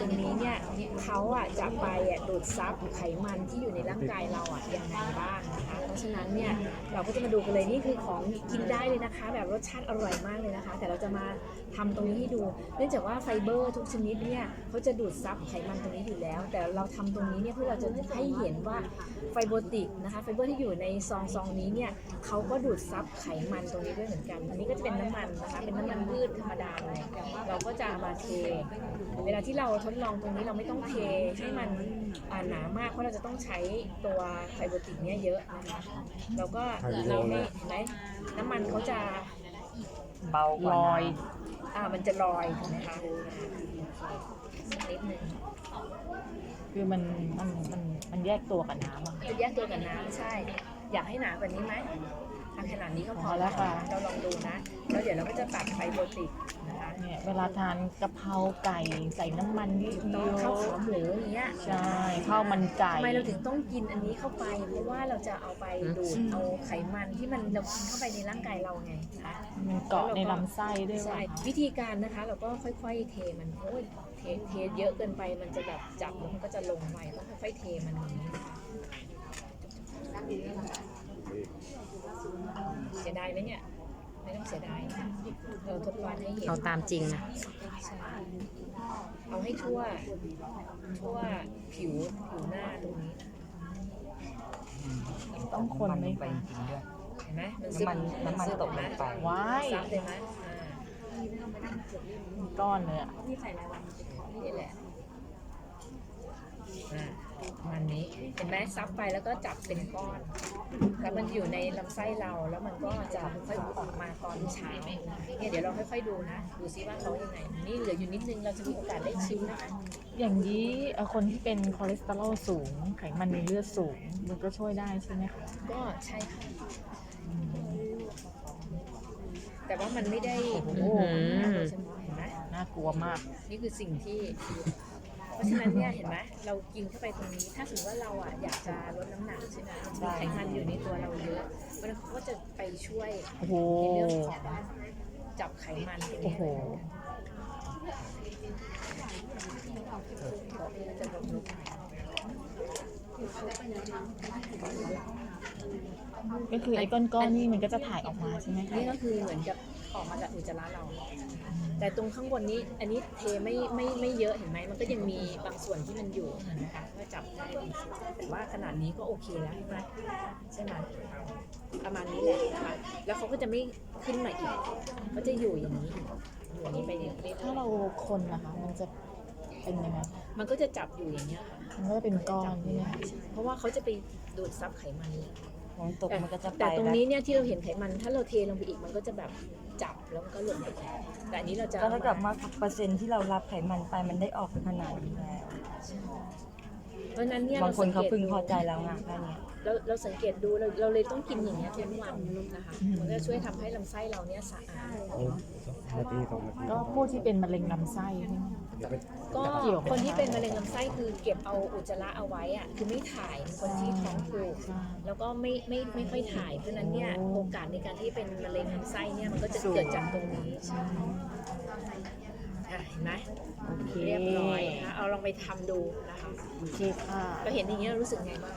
ตรงนี้เนี่ยเขาอะจะไปอะดูดซับไขมันที่อยู่ในร่างกายเราอะยังไงบ้างนะคะเพราะฉะนั้นเนี่ยเราก็จะมาดูกันเลยนี่คือของกินได้เลยนะคะ แบบรสชาติอร่อยมากเลยนะคะ แต่เราจะมาทำตรงนี้ให้ดู เนื่องจากว่าไฟเบอร์ทุกชนิดเนี่ยเขาจะดูดซับไขมันตรงนี้อยู่แล้ว แต่เราทำตรงนี้เนี่ยเพื่อเราจะให้เห็นว่าไฟโบติกนะคะไฟเบอร์ที่อยู่ในซองซองนี้เนี่ยเขาก็ดูดซับไขมันตรงนี้ด้วยเหมือนกันอันนี้ก็จะเป็นน้ำมันนะคะเป็นน้ำมันพืชธรรมดาเลยเราก็จะมาเทเวลาที่เราทดลองตรงนี้เราไม่ต้องเทให้มันอ่าหนามากเพราะเราจะต้องใช้ตัวไฟโบติกเนี่ยเยอะนะคะเราก็เราไม่เห็นไหมน้ำมันเขาจะเบากว่าลอยอ่ามันจะลอยถูกไหมคะสักนิดหนึ่งคือมันมันมันมันแยกตัวกับน้ำอะจะแยกตัวกับน้ำใช่ อยากให้หนากว่านี้ไหมทำขนาดนี้ก็พพออแล้วค่ะ เราลองดูนะ แล้วเดี๋ยวเราก็จะตัดไฟโบติกนะคะ เนี่ยเวลาทานกะเพราไก่ใส่น้ำมันเยต้องอะข้าวขาหมูอย่างเงี้ยๆใช่ข้าวมันไก่ ทำไมเราถึงต้องกินอันนี้เข้าไป เพราะว่าเราจะเอาไปดูดเอาไขมันที่มันเรากินเข้าไปในร่างกายเราไงนะคะมันเกาะในลำไส้ด้วยใช่ว่าวิธีการนะคะ เราก็ค่อย ๆ เทมันโอ้ยเทเทเยอะเกินไปมันจะแบบจับแล้วมันก็จะลงไปต้องค่อยๆเทมันอย่างนี้นะคะเสียดายไหมเนี่ยไม่ต้องเสียดายนะเราทดลองให้เห็นเอาตามจริงนะ ใช่เอาให้ทั่ว ทั่วผิวผิวหน้าตรงนี้นะต้องคนไหมไปคะจริงๆด้วย เห็นไหมมันน้ำมันซึน้ำมันซึตกลงไป ว้าย ซับเลยไหมอ่า ก้อนเลยอะนี่แหละอ่า ประมันนี้เห็นไหมซับไปแล้วก็จับเป็นก้อนแล้วมันอยู่ในลำไส้เราแล้วมันก็จะค่อยๆออกมาตอนเช้าเนี่ยเดี๋ยวเราค่อยๆดูนะดูซิว่าเขายังไงนี่เหลืออยู่นิดนึงเราจะมีโอกาสได้ชิมนะคะอย่างนี้เอ่อคนที่เป็นคอเลสเตอรอลสูง ไขมันในเลือดสูง มันก็ช่วยได้ใช่ไหมคะก็ใช่ค่ะแต่ว่ามันไม่ได้โอ้โอ้โหโดยเฉพาะเห็นไหมน่ากลัวมาก นี่คือสิ่งที่ เพราะฉะนั้นเนี่ยเห็นไหมเรากินเข้าไปตรงนี้ ถ้าสมมติว่าเราอะอยากจะลดน้ำหนักใช่ไหมมีไขมันอยู่ในตัวเราเยอะเพราะฉะนั้นเขาก็จะไปช่วยโอ้โห ในเรื่องของจับไขมันตรงโอ้นี้โห จะลดลงก็คือไอ้ก้อนๆนี่มันก็จะถ่ายออกมาใช่ไหมคะ นี่ก็คือเหมือนกับออกมาจากอุจจาระเรา แต่ตรงข้างบนนี้อันนี้เทไม่ไม่ไม่เยอะเห็นไหมมันก็ยังมีบางส่วนที่มันอยู่นะคะก็จับได้บางส่วนแต่ว่าขนาดนี้ก็โอเคแล้วใช่ไหมใช่ไหมประมาณนี้แหละนะคะแล้วเขาก็จะไม่ขึ้นมาอีกก็จะอยู่อย่างนี้อยู่อย่างนี้ไปเรื่อยถ้าเราคนนะคะ มันจะเป็นยังไงๆมันก็จะจับอยู่อย่างเงี้ยค่ะมันก็จะเป็นก้อนใช่ไหมคะเพราะว่าเขาจะไปดูดซับไขมันมันตกมันก็จะไปแต่ตรงแล้วนี้เนี่ยที่เราเห็นไขมันถ้าเราเทลงไปอีกมันก็จะแบบ จับแล้วมันก็หล่นไปแต่อันนี้เราจะก็เท่ากับว่าเปอร์เซ็นต์ที่เรารับไขมันไปมันได้ออกไปขนาดนี้แล้วเพราะฉะนั้นเนี่ยบางคนเขารสัพึงกตพอใจแล้วไงแค่เนี้ยเราเราสังเกตดูเราเราเลยต้องกินอย่างเงี้ยทุกวันนะคะมันก็จะช่วยทำให้ลำไส้เราเนี่ยสะอาดนาทีสองนาทีก็พวกที่เป็นมะเร็งลำไส้ใช่ไหม เดี๋ยวไปก็เกี่ยวไหมคนที่เป็นมะเร็งลำไส้คือเก็บเอาอุจจาระเอาไว้อะคือไม่ถ่ายคนที่ท้องผูกใช่แล้วก็ไม่ไม่ไม่ค่อยถ่ายเพราะฉะนั้นเนี่ยโอกาสในการที่เป็นมะเร็งลำไส้เนี่ยมันก็จะเกิดจากตรงนี้ใช่อะเห็นไหมโอเคเรียบร้อยนะคะเอาลองไปทำดูนะคะโอเคค่ะเราเห็นอย่างนี้เรารู้สึกไงบ้าง